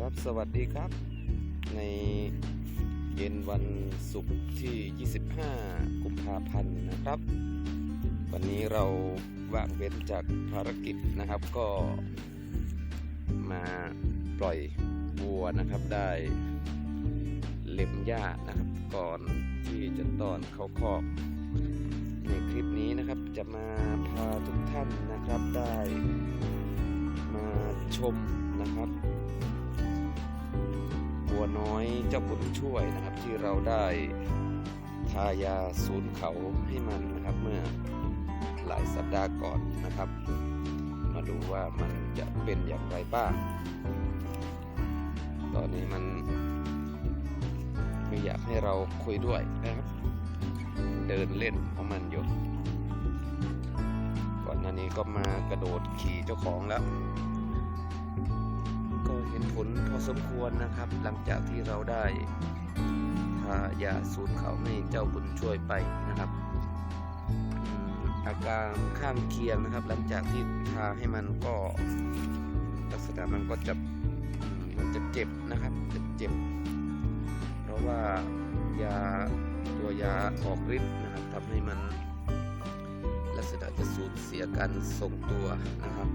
ครับสวัสดีครับ ในเย็นวันศุกร์ที่ 25 กุมภาพันธ์นะครับ วันนี้เราว่างเว้นจากภารกิจนะครับก็มาปล่อยวัวนะครับได้เล็มหญ้านะครับ ก่อนที่จะตอนเข้าคอกในคลิปนี้นะครับจะมาพาทุกท่านนะครับได้มาชมนะครับ วน้อยเจ้าบุญช่วยนะครับ ที่เราได้ทายาศูนย์เขาให้มันนะครับเมื่อหลายสัปดาห์ก่อนนะครับ มาดูว่ามันจะเป็นอย่างไรบ้าง ตอนนี้มันไม่อยากให้เราคุยด้วยนะครับ เดินเล่นของมันอยู่ก่อนหน้านี้ก็มากระโดดขี่เจ้าของแล้ว ผลพอสมควรนะครับ หลังจากที่เราได้ทายาสูตรเขาให้เจ้าบุญช่วยไปนะครับอาการข้างเคียงนะครับ หลังจากที่ทาให้มันก็ลักษณะมันก็จะมันจะเจ็บนะครับจะเจ็บ เพราะว่ายาตัวยาออกฤทธิ์นะครับทำให้มันลักษณะจะสูญเสียการทรงตัวนะครับ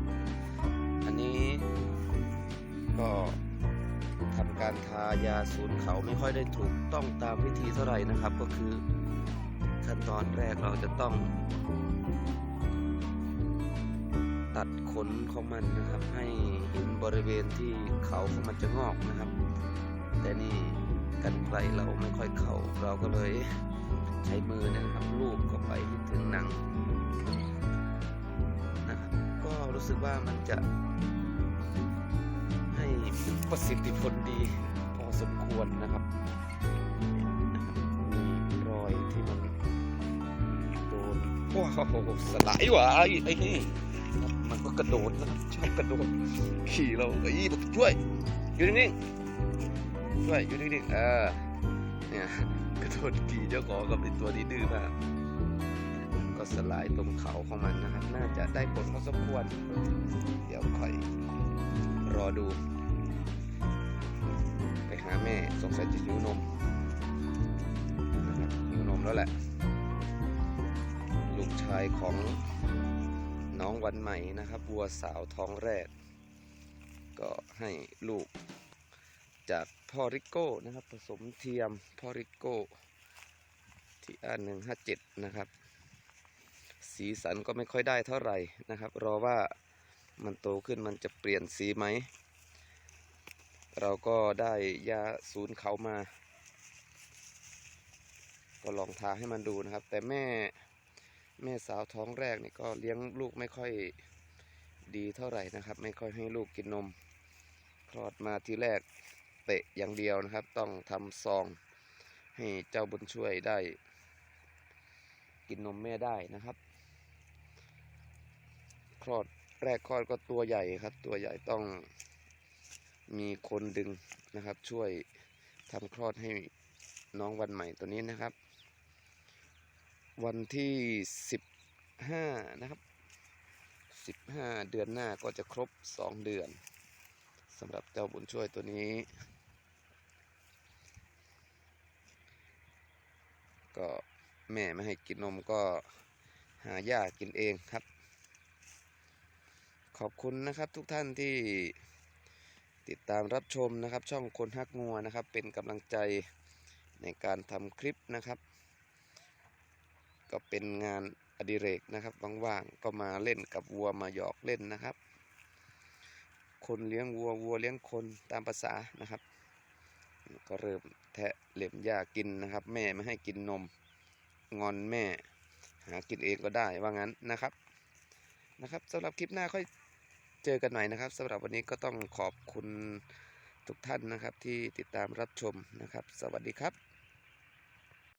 อันนี้ ก็ทำการทายาสูนเขาไม่ค่อยได้ถูกต้องตามวิธีเท่าไหร่นะครับ ก็คือขั้นตอนแรกเราจะต้อง ตัดขนของมันนะครับ ให้เห็นบริเวณที่เขาของมันจะงอกนะครับ แต่นี่กันไกลเราไม่ค่อยเข้าเราก็เลยใช้มือนะครับลูบเข้าไปถึงหนังนะครับก็รู้สึกว่ามันจะ ประสิทธิผลดีพอสมควรนะครับมีรอยที่มันโดนว้าวสลายว่ะไอ้ไอ้นี่มันก็กระโดดนะครับชอบกระโดดขี่เราไอ้บอกช่วยอยู่นิ่งๆช่วยอยู่นิ่งๆเออเนี่ยกระโดดขี่เจ้าของกับไอ้ตัวดื้อมากก็สลายตรงเขาของมันนะครับ น่าจะได้ผลพอสมควร เดี๋ยวค่อยรอดู หาแม่สงสัยจะหิวนมนะครับหิวนมแล้วแหละลูกชายของน้องวันใหม่นะครับวัวสาวท้องแรก ก็ให้ลูกจากพ่อริโก้นะครับ ผสมเทียมพ่อริโก้ที่อันหนึ่งห้าเจ็ดนะครับ สีสันก็ไม่ค่อยได้เท่าไหร่นะครับ รอว่ามันโตขึ้นมันจะเปลี่ยนสีไหม เราก็ได้ยาศูนย์เขามา ก็ลองทาให้มันดูนะครับ แต่แม่แม่สาวท้องแรกนี่ก็เลี้ยงลูกไม่ค่อยดีเท่าไหร่นะครับ ไม่ค่อยให้ลูกกินนม คลอดมาทีแรกเตะอย่างเดียวนะครับ ต้องทำซองให้เจ้าบุญช่วยได้ กินนมแม่ได้นะครับ คลอดแรกคลอดก็ตัวใหญ่ครับ ตัวใหญ่ต้อง มีคนดึงนะครับ ช่วยทำคลอดให้น้องวันใหม่ตัวนี้นะครับ วันที่สิบห้านะครับสิบห้าเดือนหน้าก็จะครบสองเดือนสำหรับเจ้าบุญช่วยตัวนี้ ก็แม่ไม่ให้กินนมก็หาหญ้ากินเองครับ ขอบคุณนะครับทุกท่านที่ ติดตามรับชมนะครับ ช่องคนฮักงัวนะครับ เป็นกำลังใจในการทำคลิปนะครับ ก็เป็นงานอดิเรกนะครับว่างๆก็มาเล่นกับวัวมาหยอกเล่นนะครับ คนเลี้ยงวัววัวเลี้ยงคนตามภาษานะครับ ก็เริ่มแทะเหล็มหญ้ากินนะครับ แม่ไม่ให้กินนม งอนแม่ หากินเองก็ได้ว่างั้นนะครับนะครับสำหรับคลิปหน้าค่อย เจอกันใหม่นะครับสำหรับวันนี้ก็ต้องขอบคุณทุกท่านนะครับที่ติดตามรับชมนะครับ สวัสดีครับ